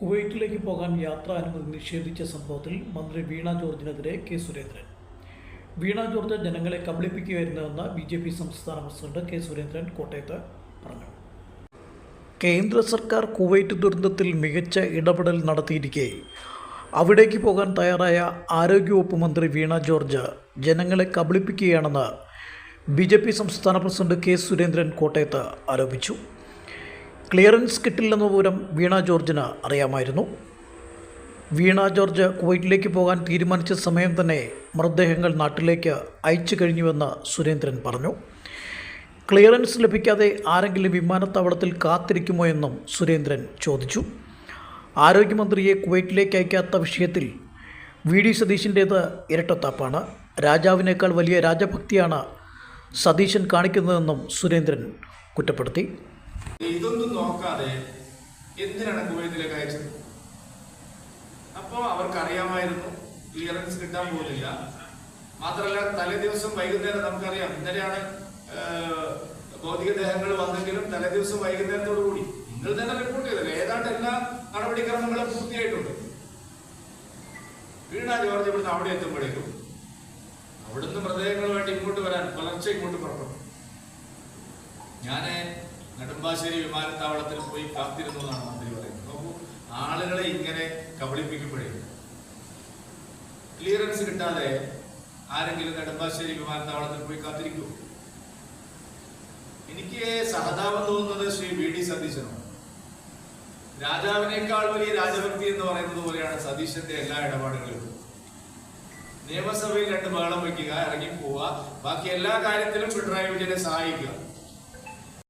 കുവൈറ്റിലേക്ക് പോകാൻ യാത്രാ അനുമതി നിഷേധിച്ച സംഭവത്തിൽ മന്ത്രി വീണ ജോർജിനെതിരെ കെ സുരേന്ദ്രൻ. വീണ ജോർജ് ജനങ്ങളെ കബളിപ്പിക്കുകയായിരുന്നുവെന്ന് ബി ജെ പി സംസ്ഥാന പ്രസിഡന്റ് കെ സുരേന്ദ്രൻ കോട്ടയത്ത് പറഞ്ഞു. കേന്ദ്ര സർക്കാർ കുവൈറ്റ് ദുരന്തത്തിൽ മികച്ച ഇടപെടൽ നടത്തിയിരിക്കെ. അവിടേക്ക് പോകാൻ തയ്യാറായ ആരോഗ്യവകുപ്പ് മന്ത്രി വീണ ജോർജ് ജനങ്ങളെ കബളിപ്പിക്കുകയാണെന്ന് ബി ജെ പി സംസ്ഥാന പ്രസിഡന്റ് കെ സുരേന്ദ്രൻ കോട്ടയത്ത് ആരോപിച്ചു. ക്ലിയറൻസ് കിട്ടില്ലെന്ന വിവരം വീണ ജോർജിന് അറിയാമായിരുന്നു. വീണ ജോർജ് കുവൈറ്റിലേക്ക് പോകാൻ തീരുമാനിച്ച സമയം തന്നെ മൃതദേഹങ്ങൾ നാട്ടിലേക്ക് അയച്ചു കഴിഞ്ഞുവെന്ന് സുരേന്ദ്രൻ പറഞ്ഞു. ക്ലിയറൻസ് ലഭിക്കാതെ ആരെങ്കിലും വിമാനത്താവളത്തിൽ കാത്തിരിക്കുമോ എന്നും സുരേന്ദ്രൻ ചോദിച്ചു. ആരോഗ്യമന്ത്രിയെ കുവൈറ്റിലേക്ക് അയക്കാത്ത വിഷയത്തിൽ വി ഡി സതീശിന്റേത് ഇരട്ടത്താപ്പാണ്. രാജാവിനേക്കാൾ വലിയ രാജഭക്തിയാണ് സതീശൻ കാണിക്കുന്നതെന്നും സുരേന്ദ്രൻ കുറ്റപ്പെടുത്തി. ഇതൊന്നും നോക്കാതെ എന്തിനാണ് കുവൈത്തിലേക്ക് അയച്ചത് അപ്പോ അവർക്കറിയാമായിരുന്നു ക്ലിയറൻസ് കിട്ടാൻ പോകുന്നില്ല മാത്രമല്ല തലേ ദിവസം വൈകുന്നേരം നമുക്കറിയാം ഇന്നലെയാണ് ഭൗതികദേഹങ്ങൾ വന്നെങ്കിലും തലേ ദിവസം വൈകുന്നേരത്തോടു കൂടി നിങ്ങൾ തന്നെ റിപ്പോർട്ട് ചെയ്തല്ലോ? ഏതാണ്ട് എല്ലാ നടപടിക്രമങ്ങളും പൂർത്തിയായിട്ടുണ്ട്. വീണ ജോർജ് ഇവിടുന്ന് അവിടെ എത്തുമ്പോഴേക്കും അവിടുന്ന് മൃതദേഹങ്ങളുമായിട്ട് ഇങ്ങോട്ട് വരാൻ പുലർച്ചെ ഇങ്ങോട്ട് പുറപ്പെട്ടു. ഞാൻ നെടുമ്പാശ്ശേരി വിമാനത്താവളത്തിൽ പോയി കാത്തിരുന്നു എന്നാണ് മന്ത്രി പറയുന്നത്. നോക്കൂ ആളുകളെ ഇങ്ങനെ കബളിപ്പിക്കുമ്പോഴേ ക്ലിയറൻസ് കിട്ടാതെ ആരെങ്കിലും നെടുമ്പാശ്ശേരി വിമാനത്താവളത്തിൽ പോയി കാത്തിരിക്കൂ എനിക്ക് സഹതാപം തോന്നുന്നത് ശ്രീ വി ഡി സതീശനാണ്. രാജാവിനേക്കാൾ വലിയ രാജഭക്തി എന്ന് പറയുന്നത് പോലെയാണ് സതീശന്റെ എല്ലാ ഇടപാടുകളും നിയമസഭയിൽ രണ്ട് ബഹളം വയ്ക്കുക ഇറങ്ങി പോവുക ബാക്കി എല്ലാ കാര്യത്തിലും പിണറായി വിജയനെ സഹായിക്കുക.